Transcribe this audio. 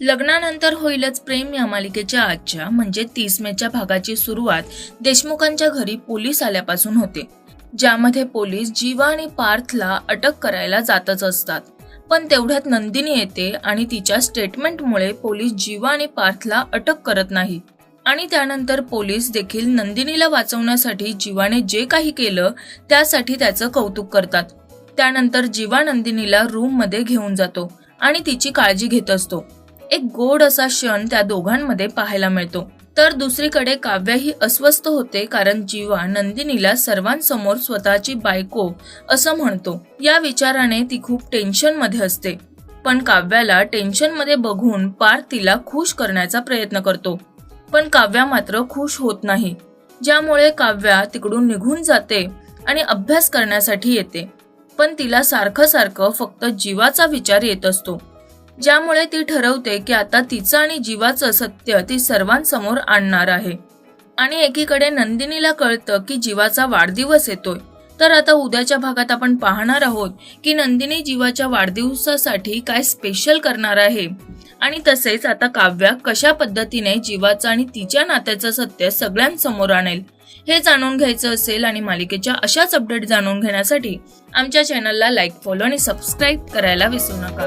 लग्नानंतर होईलच प्रेम या मालिकेच्या आजच्या म्हणजे तीस मेच्या भागाची सुरुवात देशमुखांच्या घरी पोलीस आल्यापासून होते ज्यामध्ये पोलीस जीवा आणि पार्थला अटक करायला जातच असतात. पण तेवढ्यात नंदिनी येते आणि तिच्या स्टेटमेंटमुळे पोलीस जीवा आणि पार्थला अटक करत नाही. आणि त्यानंतर पोलीस देखील नंदिनीला वाचवण्यासाठी जीवाने जे काही केलं त्यासाठी त्याचं कौतुक करतात. त्यानंतर जीवा नंदिनीला रूममध्ये घेऊन जातो आणि तिची काळजी घेत असतो. एक गोड असा क्षण त्या दोघांमध्ये पाहायला मिळतो. तर दुसरीकडे काव्या ही अस्वस्थ होते कारण जीवा नंदिनीला सर्वांसमोर स्वतःची बायको असं म्हणतो. या विचाराने ती खूप टेन्शनमध्ये असते. पण काव्याला टेन्शनमध्ये बघून पार तिला खुश करण्याचा प्रयत्न करतो. पण काव्या मात्र खुश होत नाही. ज्यामुळे काव्या तिकडून निघून जाते आणि अभ्यास करण्यासाठी येते. पण तिला सारखं सारखं फक्त जीवाचा विचार येत असतो. ज्यामुळे ती ठरवते की आता तिचं आणि जीवाचं सत्य ती सर्वांसमोर आणणार आहे. आणि एकीकडे नंदिनीला कळतं की जीवाचा वाढदिवस येतोय. तर आता उद्याच्या भागात आपण पाहणार आहोत की नंदिनी जीवाच्या वाढदिवसासाठी काय स्पेशल करणार आहे. आणि तसेच आता काव्या कशा पद्धतीने जीवाचं आणि तिच्या नात्याचं सत्य सगळ्यांसमोर आणेल हे जाणून घ्यायचं असेल आणि मालिकेच्या अशाच अपडेट जाणून घेण्यासाठी आमच्या चॅनलला लाईक फॉलो आणि सबस्क्राईब करायला विसरू नका.